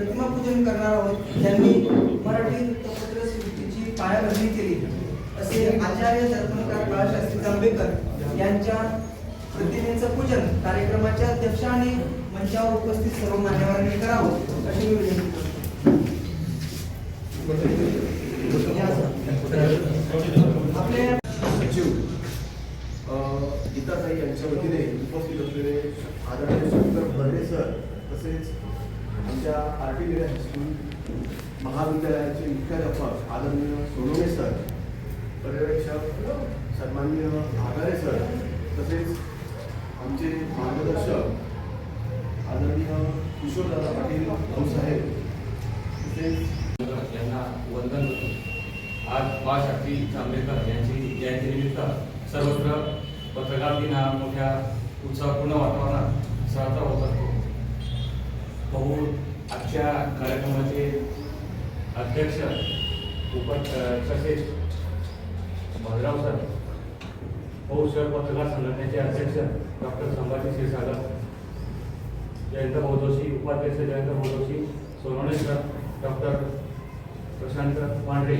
प्रतिमापूजन करणार आहोत. त्यांनी मराठी वृत्तपत्र सृष्टीची पायाभरणी केली. असे आचार्य दर्पणकार बाळशास्त्री जांभेकर यांच्या प्रतिमेचं पूजन कार्यक्रमाच्या अध्यक्षाने मंचावर उपस्थित सर्व मान्यवरांनी करावं अशी मी विनंती करतो. आपले सचिव गीताताई यांच्या वतीने उपस्थित असलेले आदरणीय शंकर बर्डे सर तसेच आमच्या आर टी हायस्कूल महाविद्यालयाचे मुख्याध्यापक आदरणीय सोनवणे सर पर्यवेक्षक सन्मान्य आगारे सर तसेच आमचे मार्गदर्शक आदरणीय किशोरदादा पाटील भाऊसाहेब तसेच यांना वंदन होते आज बाळशास्त्री जांभेकर यांची जयंतीनिमित्त सर्वत्र पत्रकार दिन हा मोठ्या उत्साहपूर्ण वातावरणात साजरा होत असतो. भाऊ आजच्या कार्यक्रमाचे अध्यक्ष उप तसेच भद्राव सर भाऊ सर पत्रकार संघटनेचे अध्यक्ष डॉक्टर संभाजी क्षीरसागर जयंत भाऊ जोशी उपाध्यक्ष Jayant Bhau Joshi Sonawane sir doctor Prashant Pandhare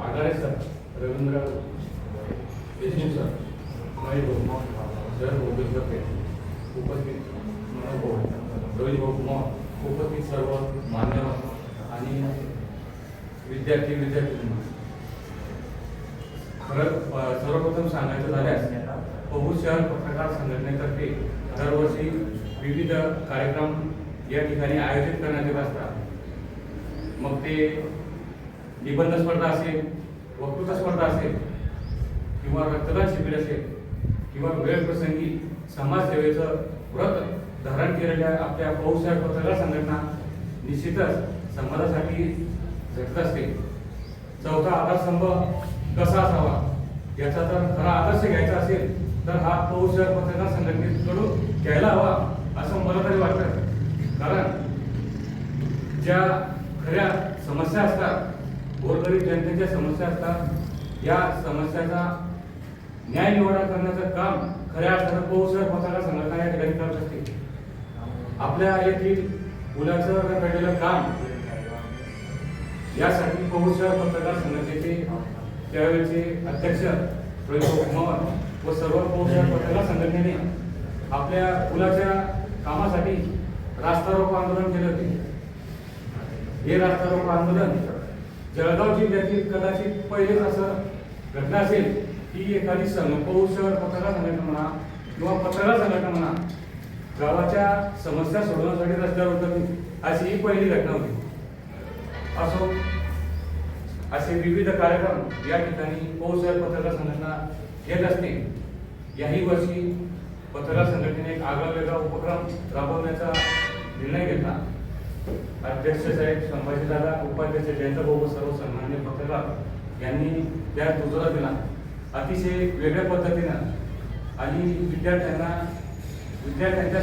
Agare sir Ravindra Deshmukh sir Mahesh Bhau Sharad Bhau उपस्थित मनोज भाऊ रवी भाऊ कुमार सर्व मान्यवर आणि विद्यार्थी विद्यार्थी खरं सर्वप्रथम सांगायचं झाल्यास पहू शहर पत्रकार संघटनेतर्फे दरवर्षी विविध कार्यक्रम या ठिकाणी आयोजित करण्यात येत असतात मग ते निबंध स्पर्धा असेल वक्तृत्व स्पर्धा असेल किंवा रक्तदान शिबिर असेल किंवा वेळप्रसंगी समाजसेवेचं व्रत केलेल्या आपल्या पहू पत्रकार संघटना निश्चितच समाजासाठी झटत असते. चौथा आधारस्तंभ कसा असावा? याचा जर खरा आदर्श घ्यायचा असेल तर हा पौष पत्रकार संघटनेकडून घ्यायला हवा असं मला तरी वाटतं. कारण ज्या खऱ्या समस्या असतात गोरगरीब जनतेच्या समस्या असतात या समस्याचा न्याय निवाडा करण्याचं काम खऱ्या अर्थानं पौष पत्रकार संघटना या ठिकाणी करत असते. आपल्या येथील मुलाचं घडलेलं काम. यासाठी पौष पत्रकार संघटनेचे त्यावेळेचे अध्यक्ष प्रवीण व सर्व पौष पत्रकार संघटनेने आपल्या मुलाच्या कामासाठी रास्ता रोको आंदोलन केले होते. हे रास्ता रोको आंदोलन जळगाव जिल्ह्यातील कदाचित पहिलेच असं घटना असेल की एखादी संघ पौष पत्रकार संघटना म्हणा किंवा पत्रकार संघटना म्हणा गावाच्या समस्या सोडवण्यासाठी रस्त्यावर उतरली. अशी ही पहिली घटना होती. असो असे विविध कार्यक्रम या ठिकाणी पौष पत्रकार संघटना घेत असते. याही वर्षी पत्रकार संघटनेने एक आगळा वेगळा उपक्रम राबवण्याचा निर्णय घेतला. अध्यक्ष साहेब संभाजीदादा उपाध्यक्ष जयंतभाऊ सर्व सन्मान्य पत्रकार यांनी त्या दुजोरा दिला. अतिशय वेगळ्या पद्धतीनं आणि विद्यार्थ्यांना विद्यार्थ्यांच्या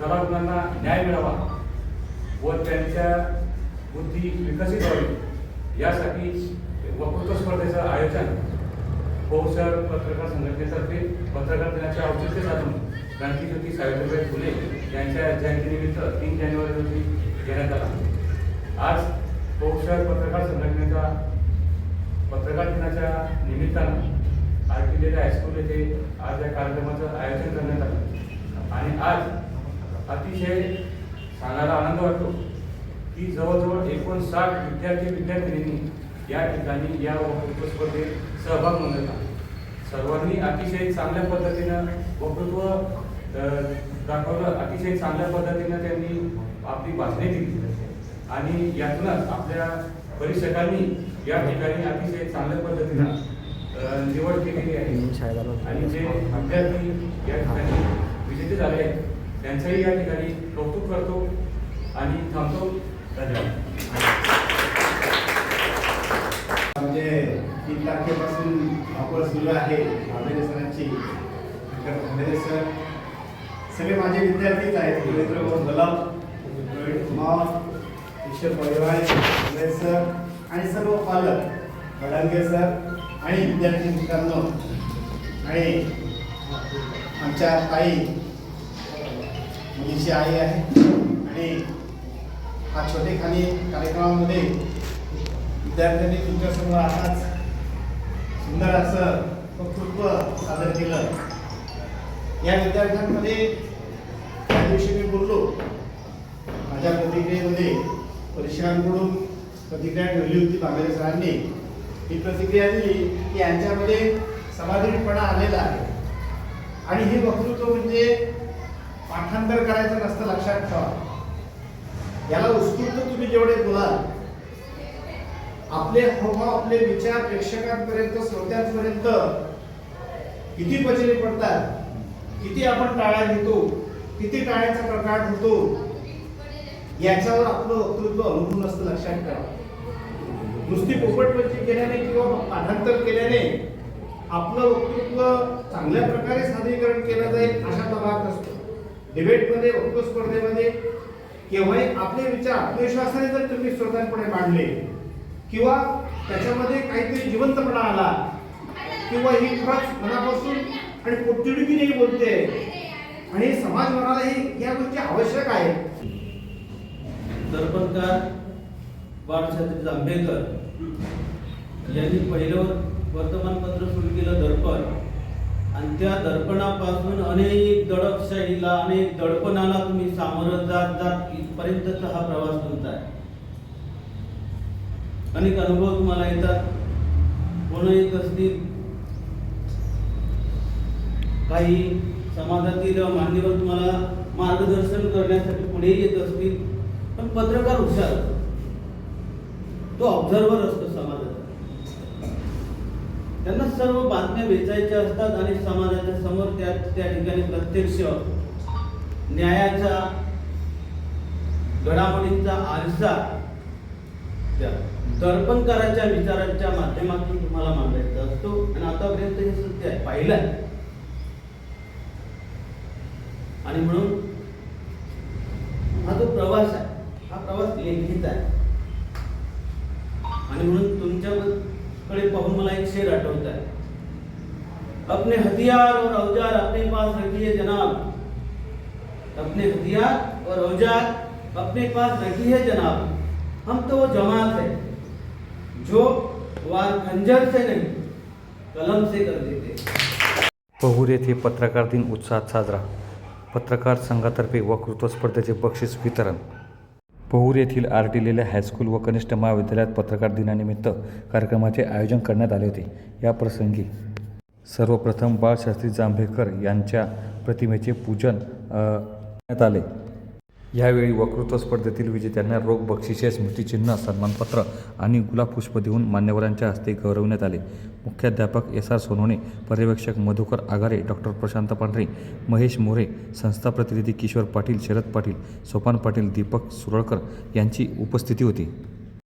कलागुणांना न्याय मिळावा व त्यांच्या बुद्धी विकसित व्हावी यासाठी वक्तृत्व स्पर्धेचं आयोजन बहुसर पत्रकार संघटनेतर्फे पत्रकार दिनाचे औचित्य साधून क्रांतीज्योती सावित्रीबाई फुले यांच्या जयंतीनिमित्त तीन जानेवारी रोजी घेण्यात आला. आज बहुसर पत्रकार संघटनेचा पत्रकार दिनाच्या निमित्तानं आरटीलेले हायस्कूल येथे आज या कार्यक्रमाचं आयोजन करण्यात आलं. आणि आज अतिशय सांगायला आनंद वाटतो की जवळजवळ एकोणसाठ विद्यार्थी विद्यार्थिनींनी या ठिकाणी या वक्तृत्व स्पर्धेत सहभाग नोंदवला. सर्वांनी अतिशय चांगल्या पद्धतीनं वक्तृत्व दाखवलं. अतिशय चांगल्या पद्धतीनं त्यांनी आपली भाषणे दिली. आणि यातूनच आपल्या परीक्षकांनी या ठिकाणी अतिशय चांगल्या पद्धतीनं निवड केलेली आहे. आणि जे विद्यार्थी या ठिकाणी विजेते झाले आहेत त्यांचंही या ठिकाणी कौतुक करतो आणि थांबतो. धन्यवाद. म्हणजे तीन तारखेपासून धावपळ सुरू आहे आंबेडकर सरांची. सर सगळे माझे विद्यार्थीच आहेत. रवींद्र भाऊ प्रवीण कुमार ईश्वर परिवार सर आणि सर्व पालक गडांगे सर आणि विद्यार्थी मित्रांनो आणि आमच्या ताई म्हणजे मुलीची आई आहे आणि हा छोटेखानी कार्यक्रमामध्ये विद्यार्थ्यांनी तुमच्यासमोर आताच सुंदर असं वक्तृत्व सादर केलं. या विद्यार्थ्यांमध्ये त्या दिवशी मी बोललो. माझ्या प्रतिक्रियेमध्ये परीक्षकांकडून प्रतिक्रिया ठेवली होती बांगडे सरांनी. ही प्रतिक्रिया दिली की यांच्यामध्ये समाधीपणा आलेला आहे. आणि हे वक्तृत्व म्हणजे पाठांतर करायचं नसतं लक्षात ठेवा. याला उत्स्फूर्त तुम्ही जेवढे बोलाल आपले हावभाव आपले विचार प्रेक्षकांपर्यंत श्रोत्यांपर्यंत किती पचले पडतात किती आपण टाळ्या घेतो किती टाळ्याचा प्रकार होतो याच्यावर आपलं वक्तृत्व अवलंबून असतं लक्षात ठेवा. नुसती पोपटपंची केल्याने किंवा पाठांतर केल्याने आपलं वक्तृत्व चांगल्या प्रकारे सादरीकरण केलं जाईल अशा दबावात डिबेटमध्ये वक्तृत्व स्पर्धेमध्ये केव्हाही आपले विचार आत्मविश्वासाने जर तुम्ही श्रोत्यांपुढे मांडले किंवा त्याच्यामध्ये काहीतरी जिवंतपणा आला किंवा ही खरंच मनापासून आणि पोटतिडकीने बोलते आणि समाज म्हणालाही या गोष्टी आवश्यक आहेत. दर्पणकार बाळशास्त्री जांभेकर यांनी पहिलं वर्तमानपत्र सुरू केलं दर्पण. आणि त्या दर्पणापासून अनेक दडपशाहीला अनेक दडपणाला तुम्ही सामोरं जात जात इथपर्यंतचा हा प्रवास तुमचा आहे अनेक अनुभव तुम्हाला येतात. कोण येत असतील काही समाजातील मान्यवर तुम्हाला मार्गदर्शन करण्यासाठी पुढे येत असतील पण पत्रकार हुशार तो ऑब्झर्वर असतो समाजात त्यांना सर्व बातम्या वेचायच्या असतात आणि समाजाच्या समोर त्या त्या ठिकाणी प्रत्यक्ष न्यायाचा घडामोडींचा आरसा त्या दर्पणकाराच्या विचारांच्या माध्यमातून तुम्हाला मांडायचा असतो. आणि आतापर्यंत हे सत्य आहे. पाहिलं आणि म्हणून आठवत आहे अपने हथियार और औज़ार अपने पास रखिए जनाब। अपने हथियार और औज़ार अपने पास रखिए जनाब। हम तो वो जमात है, जो वार खंजर से नहीं, कलम से कर देते पहूर येथे पत्रकार दिन उत्साहात साजरा। पत्रकार संघातर्फे वक्तृत्व स्पर्धेचे बक्षीस वितरण। पहूर येथील आर टी लेल्या हायस्कूल व कनिष्ठ महाविद्यालयात पत्रकार दिनानिमित्त कार्यक्रमाचे आयोजन करण्यात आले होते. या प्रसंगी सर्वप्रथम बाळशास्त्री जांभेकर यांच्या प्रतिमेचे पूजन करण्यात आले. यावेळी वक्तृत्व स्पर्धेतील विजेत्यांना रोख बक्षिसे स्मृतिचिन्ह सन्मानपत्र आणि गुलाबपुष्प देऊन मान्यवरांच्या हस्ते गौरवण्यात आले. मुख्याध्यापक एस आर सोनवणे पर्यवेक्षक मधुकर आगारे डॉक्टर प्रशांत पांढरे महेश मोरे संस्था प्रतिनिधी किशोर पाटील शरद पाटील सोपान पाटील दीपक सुरळकर यांची उपस्थिती होती.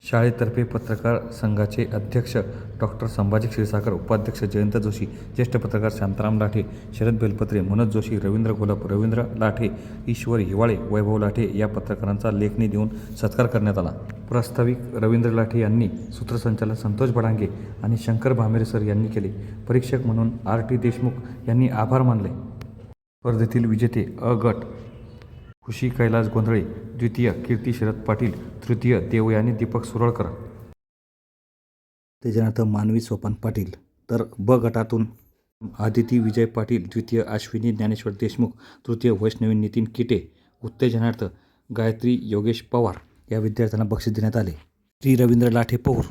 शाळेतर्फे पत्रकार संघाचे अध्यक्ष डॉक्टर संभाजी क्षीरसागर उपाध्यक्ष जयंत जोशी ज्येष्ठ पत्रकार शांताराम लाठे शरद बेलपत्रे मनोज जोशी रवींद्र गोलप रवींद्र लाठे ईश्वर हिवाळे वैभव लाठे या पत्रकारांचा लेखणी देऊन सत्कार करण्यात आला. प्रास्ताविक रवींद्र लाठे यांनी सूत्रसंचालन संतोष बडांगे आणि शंकर भामेरे सर यांनी केले. परीक्षक म्हणून आर टी देशमुख यांनी आभार मानले. स्पर्धेतील विजेते अ गट खुशी कैलास गोंधळे द्वितीय कीर्ती शरद पाटील तृतीय देवयानी दीपक सुरळकर. त्याच्यानंतर मानवी सोपान पाटील. तर ब गटातून आदिती विजय पाटील द्वितीय अश्विनी ज्ञानेश्वर देशमुख तृतीय वैष्णवी नितीन किटे उत्तेजनार्थ गायत्री योगेश पवार या विद्यार्थ्यांना बक्षीस देण्यात आले. श्री रवींद्र लाठे पौर